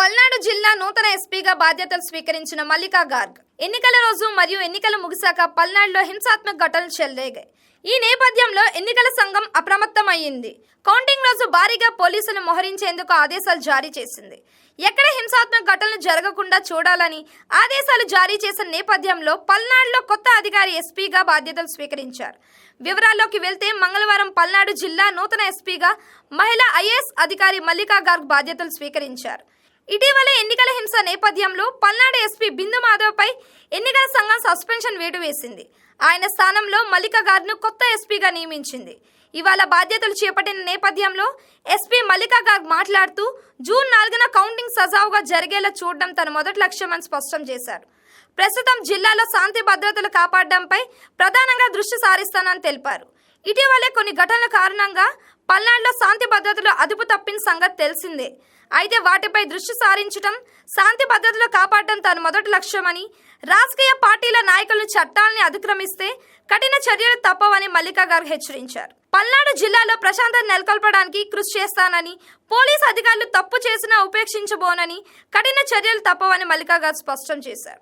పల్నాడు జిల్లా నూతన ఎస్పీగా బాధ్యతలు స్వీకరించిన మల్లికా గార్గ్. ఎన్నికల రోజు మరియు ఎన్నికలు ముగిశాక పల్నాడులో హింసాత్మక ఘటనలు చెలరేగాయి. ఈ నేపథ్యంలో ఎన్నికల సంఘం అప్రమత్తమయ్యింది. కౌంటింగ్ రోజు భారీగా పోలీసులు మోహరించేందుకు ఆదేశాలు జారీ చేసింది. ఎక్కడ హింసాత్మక ఘటనలు జరగకుండా చూడాలని ఆదేశాలు జారీ చేసిన నేపథ్యంలో పల్నాడులో కొత్త అధికారి ఎస్పీగా బాధ్యతలు స్వీకరించారు. వివరాల్లోకి వెళ్తే మంగళవారం పల్నాడు జిల్లా నూతన ఎస్పీగా మహిళా ఐఏఎస్ అధికారి మల్లికా గార్గ్ బాధ్యతలు స్వీకరించారు. ఇటీవల ఎన్నికల హింస నేపథ్యంలో పల్నాడు ఎస్పీ బిందు మాధవ్పై ఎన్నికల సంఘం సస్పెన్షన్ వేటు వేసింది. ఆయన స్థానంలో మల్లిక గారిను కొత్త ఎస్పీగా నియమించింది. ఇవాళ బాధ్యతలు చేపట్టిన నేపథ్యంలో ఎస్పీ మల్లికా గార్గ్ మాట్లాడుతూ జూన్ నాలుగున కౌంటింగ్ సజావుగా జరిగేలా చూడడం తన మొదటి లక్ష్యమని స్పష్టం చేశారు. ప్రస్తుతం జిల్లాలో శాంతి భద్రతలు కాపాడడంపై ప్రధానంగా దృష్టి సారిస్తానని తెలిపారు. ఇటీవలే కొన్ని ఘటనల కారణంగా పల్నాడులో శాంతి భద్రతలు అదుపు తప్పిన సంగతి తెలిసిందే. అయితే వాటిపై దృష్టి సారించడం శాంతి భద్రతలు కాపాడడం తన మొదటి లక్ష్యమని రాజకీయ పార్టీల నాయకులు చట్టాలని అతిక్రమిస్తే కఠిన చర్యలు తప్పవని మల్లికా గారు హెచ్చరించారు. పల్నాడు జిల్లాలో ప్రశాంతత నెలకొల్పడానికి కృషి చేస్తానని పోలీస్ అధికారులు తప్పు చేసినా ఉపేక్షించబోనని కఠిన చర్యలు తప్పవని మల్లికా గారు స్పష్టం చేశారు.